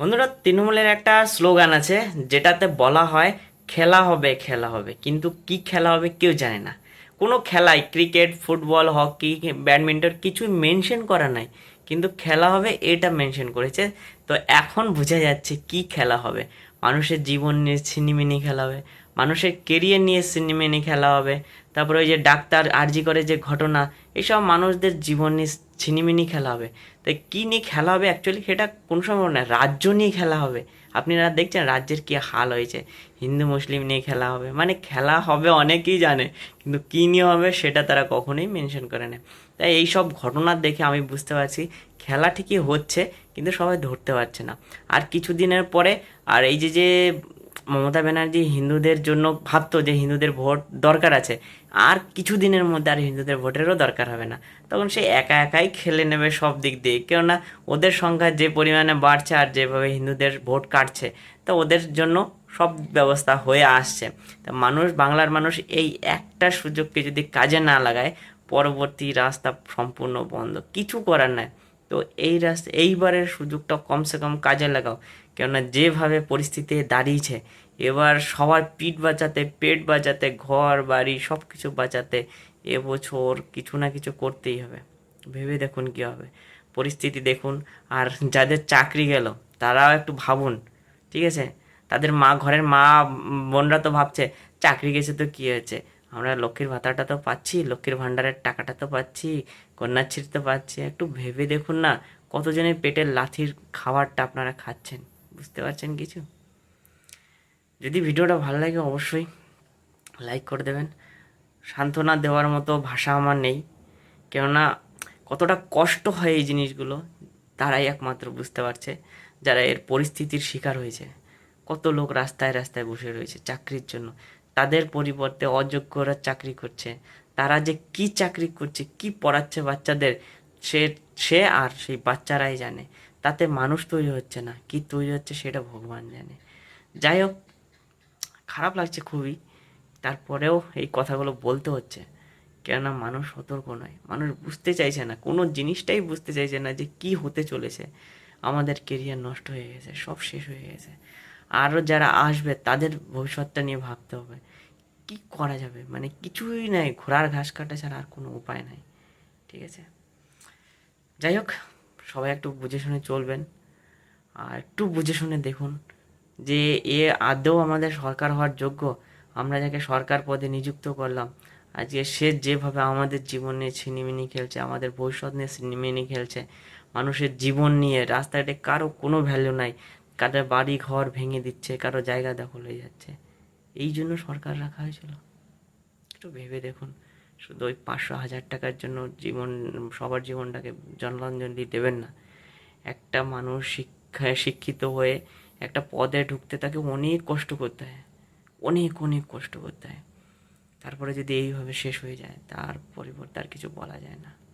বন্ধুরা, তৃণমূলের একটা স্লোগান আছে, যেটাতে বলা হয়, খেলা হবে খেলা হবে। কিন্তু কি খেলা হবে কেউ জানে না। কোনো খেলাই ক্রিকেট, ফুটবল, হকি, ব্যাডমিন্টন কিছু মেনশন করা নাই। কিন্তু খেলা হবে এটা মেনশন করেছে। তো এখন বোঝা যাচ্ছে কি খেলা হবে। মানুষের জীবন নিয়ে ছিনিমিনি খেলা হবে। মানুষের কেরিয়ার নিয়ে ছিনিমিনি খেলা হবে। তারপরে ওই যে ডাক্তার আরজি করে যে ঘটনা এসব মানুষদের জীবন নিয়ে ছিনিমিনি খেলা হবে। তাই কী নিয়ে খেলা হবে অ্যাকচুয়ালি সেটা কোনো সময় না রাজ্য নিয়ে খেলা হবে। আপনারা দেখছেন রাজ্যের কী হাল হয়েছে? হিন্দু, মুসলিম নিয়ে খেলা হবে। মানে খেলা হবে অনেকেই জানে, কিন্তু কী নিয়ে হবে সেটা তারা কখনোই মেনশন করে না। তাই এই সব ঘটনা দেখে আমি বুঝতে পারছি, খেলা ঠিকই হচ্ছে, কিন্তু সবাই ধরতে পারছে না। আর কিছুদিনের পরে, আর এই যে যে মমতা ব্যানার্জি হিন্দুদের জন্য ভাবতো যে হিন্দুদের ভোট দরকার আছে। আর কিছু দিনের মধ্যে আর হিন্দুদের ভোটেরও দরকার হবে না। তখন সে একা একাই খেলে নেবে সব দিক দিয়ে। কেননা ওদের সংখ্যা যে পরিমাণে বাড়ছে আর যেভাবে হিন্দুদের ভোট কাটছে, তা ওদের জন্য সব ব্যবস্থা হয়ে আসছে। তা মানুষ, বাংলার মানুষ এই একটা সুযোগকে যদি কাজে না লাগায়, পরবর্তী রাস্তা সম্পূর্ণ বন্ধ। কিছু করার নাই। তো এই রাস্তা এইবারের সুযোগটা কমসে কম কাজে লাগাও। কেননা যেভাবে পরিস্থিতি দাঁড়িয়েছে, এবার সবার পিঠ বাঁচাতে, পেট বাঁচাতে, ঘর, বাড়ি সব কিছু বাঁচাতে এবছর কিছু না কিছু করতেই হবে। ভেবে দেখুন কী হবে। পরিস্থিতি দেখুন। আর যাদের চাকরি গেল, তারাও একটু ভাবুন, ঠিক আছে? তাদের মা, ঘরের মা, বোনরা তো ভাবছে, চাকরি গেছে তো কী হয়েছে? আমরা লক্ষ্মীর ভাতাটা তো পাচ্ছি, লক্ষ্মীর ভাণ্ডারের টাকাটা তো পাচ্ছি কন্যাশ্রী তো পাচ্ছি। একটু ভেবে দেখুন না কতজনের পেটের লাথির খাবারটা আপনারা খাচ্ছেন, বুঝতে পারছেন কিছু? যদি ভিডিওটা ভালো লাগে অবশ্যই লাইক করে দেবেন। সান্ত্বনা দেওয়ার মতো ভাষা আমার নেই, কেননা কতটা কষ্ট হয় এই জিনিসগুলো, তারাই একমাত্র বুঝতে পারছে যারা এর পরিস্থিতির শিকার হয়েছে। কত লোক রাস্তায় রাস্তায় বসে রয়েছে চাকরির জন্য তাদের পরিবর্তে অযোগ্যরা চাকরি করছে। তারা যে কি চাকরি করছে, কি পড়াচ্ছে বাচ্চাদের, সে সে আর সেই বাচ্চারাই জানে। তাতে মানুষ তৈরি হচ্ছে না। কি তৈরি হচ্ছে সেটা ভগবান জানে। যাই হোক, খারাপ লাগছে খুবই। তারপরেও এই কথাগুলো বলতে হচ্ছে। কেননা মানুষ সতর্ক নয়। মানুষ বুঝতে চাইছে না। কোনো জিনিসটাই বুঝতে চাইছে না যে কি হতে চলেছে। আমাদের কেরিয়ার নষ্ট হয়ে গেছে, সব শেষ হয়ে গেছে। আরও যারা আসবে, তাদের ভবিষ্যৎটা নিয়ে ভাবতে হবে। কি করা যাবে? মানে কিছুই নাই, ঘোড়ার ঘাস কাটা ছাড়া আর কোনো উপায় নাই। ঠিক আছে? যাই হোক, সবাই একটু বুঝে শুনে চলবেন। আর একটু বুঝে শুনে দেখুন যে এ আদৌ আমাদের সরকার হওয়ার যোগ্য। আমরা যাকে সরকার পদে নিযুক্ত করলাম, আজকে সে যেভাবে আমাদের জীবন নিয়ে ছিনিমিনি খেলছে, আমাদের ভবিষ্যৎ নিয়ে ছিনিমিনি খেলছে, মানুষের জীবন নিয়ে রাস্তাঘাটে কারও কোনো ভ্যালু নাই। কারও বাড়ি ঘর ভেঙে দিচ্ছে, কারও জায়গা দখল হয়ে যাচ্ছে। এই জন্য সরকার রাখা হয়েছিল। একটু ভেবে দেখুন, শুধু ওই পাঁচশো হাজার টাকার জন্য জীবন, সবার জীবনটাকে জনরঞ্জলি দেবেন না। একটা মানুষ শিক্ষা শিক্ষিত হয়ে একটা পদে ঢুকতে তাকে অনেক কষ্ট করতে হয়। অনেক অনেক কষ্ট করতে হয়। তারপরে যদি এইভাবে শেষ হয়ে যায়, তার পরিবর্তে আর কিছু বলা যায় না।